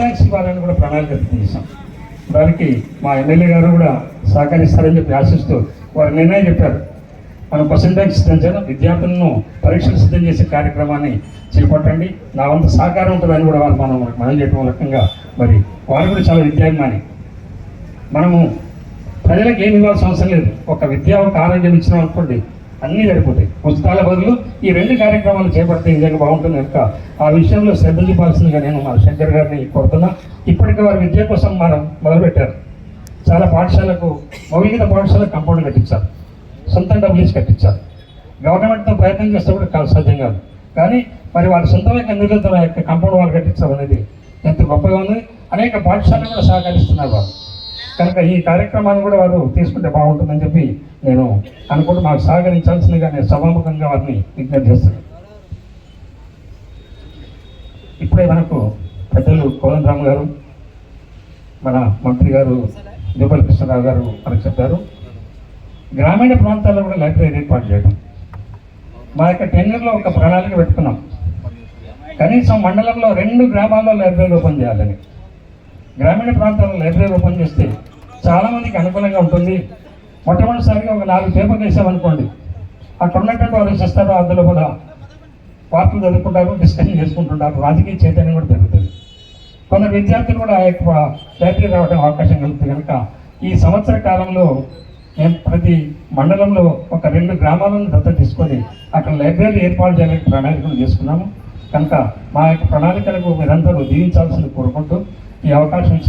Tanks ఇవ్వాలని కూడా ప్రణాళిక చేశాం. దానికి మా ఎమ్మెల్యే గారు కూడా సహకరిస్తారని చెప్పి ఆశిస్తూ వారు నిర్ణయం చెప్పారు. మనం క్వశ్చన్ బ్యాంక్ సిద్ధం చేయడం విద్యార్థులను పరీక్షలు సిద్ధం చేసే కార్యక్రమాన్ని చేపట్టండి. నా వంత సహకారం ఉంటుందని కూడా వాళ్ళు మనం మనం చేయడం మూలకంగా మరి వారు కూడా చాలా విద్యాభిమాని. మనము ప్రజలకు ఏమి ఇవ్వాల్సిన అవసరం లేదు. ఒక విద్య ఒక ఆరోగ్యం ఇచ్చిన అనుకోండి అన్నీ సరిపోతాయి. పుస్తకాల బదులు ఈ రెండు కార్యక్రమాలు చేపడితే నిజంగా బాగుంటుంది కనుక ఆ విషయంలో శ్రద్ధ చూపాల్సిందిగా నేను మా శంకర్ గారిని కోరుతున్నా. ఇప్పటికే వారి విద్య కోసం మనం మొదలుపెట్టారు. చాలా పాఠశాలకు మౌలిక పాఠశాల కంపౌండ్ కట్టించారు. సొంత డబ్బులు ఇచ్చి కట్టించారు గవర్నమెంట్తో ప్రయత్నం చేస్తే కూడా కాదు సాధ్యం కాదు. కానీ మరి వారి సొంతమైన నిధులతో యొక్క కంపౌండ్ వాళ్ళు కట్టించడం అనేది ఎంత గొప్పగా ఉంది. అనేక పాఠశాలలు కూడా సహకరిస్తున్నారు వాళ్ళు. కనుక ఈ కార్యక్రమాన్ని కూడా వారు తీసుకుంటే బాగుంటుందని చెప్పి నేను అనుకుంటూ మాకు సహకరించాల్సిందిగా నేను సభాముఖంగా వారిని విజ్ఞప్తి చేస్తున్నాను. ఇప్పుడే మనకు పెద్దలు కోదండరామ్ గారు మన మంత్రి గారు జోపల్లి కృష్ణరావు గారు మనకు చెప్పారు. గ్రామీణ ప్రాంతాల్లో కూడా లైబ్రరీ ఏర్పాటు చేయడం. మా యొక్క టెన్యూర్లో ఒక ప్రణాళిక పెట్టుకున్నాం. కనీసం మండలంలో రెండు గ్రామాల్లో లైబ్రరీ ఓపెన్ చేయాలని. గ్రామీణ ప్రాంతాల్లో లైబ్రరీ ఓపెన్ చేస్తే చాలా మందికి అనుకూలంగా ఉంటుంది. మొట్టమొదటిసారిగా ఒక నాలుగు పేపర్లు వేసామనుకోండి. అక్కడ ఉన్నటువంటి వారు చేస్తారు అందులో కూడా వార్తలు చదువుకుంటారు డిస్కషన్ చేసుకుంటుంటారు. రాజకీయ చైతన్యం కూడా పెరుగుతుంది. కొందరు విద్యార్థులు కూడా ఆ యొక్క లైబ్రరీ రావడం అవకాశం కలుగుతుంది కనుక ఈ సంవత్సర కాలంలో మేము ప్రతి మండలంలో ఒక రెండు గ్రామాలను దత్త తీసుకొని అక్కడ లైబ్రరీ ఏర్పాటు చేయాలని ప్రణాళికలు చేసుకున్నాము. కనుక మా యొక్క ప్రణాళికలకు మీరందరూ దీవించాల్సింది కోరుకుంటూ ఈ అవకాశం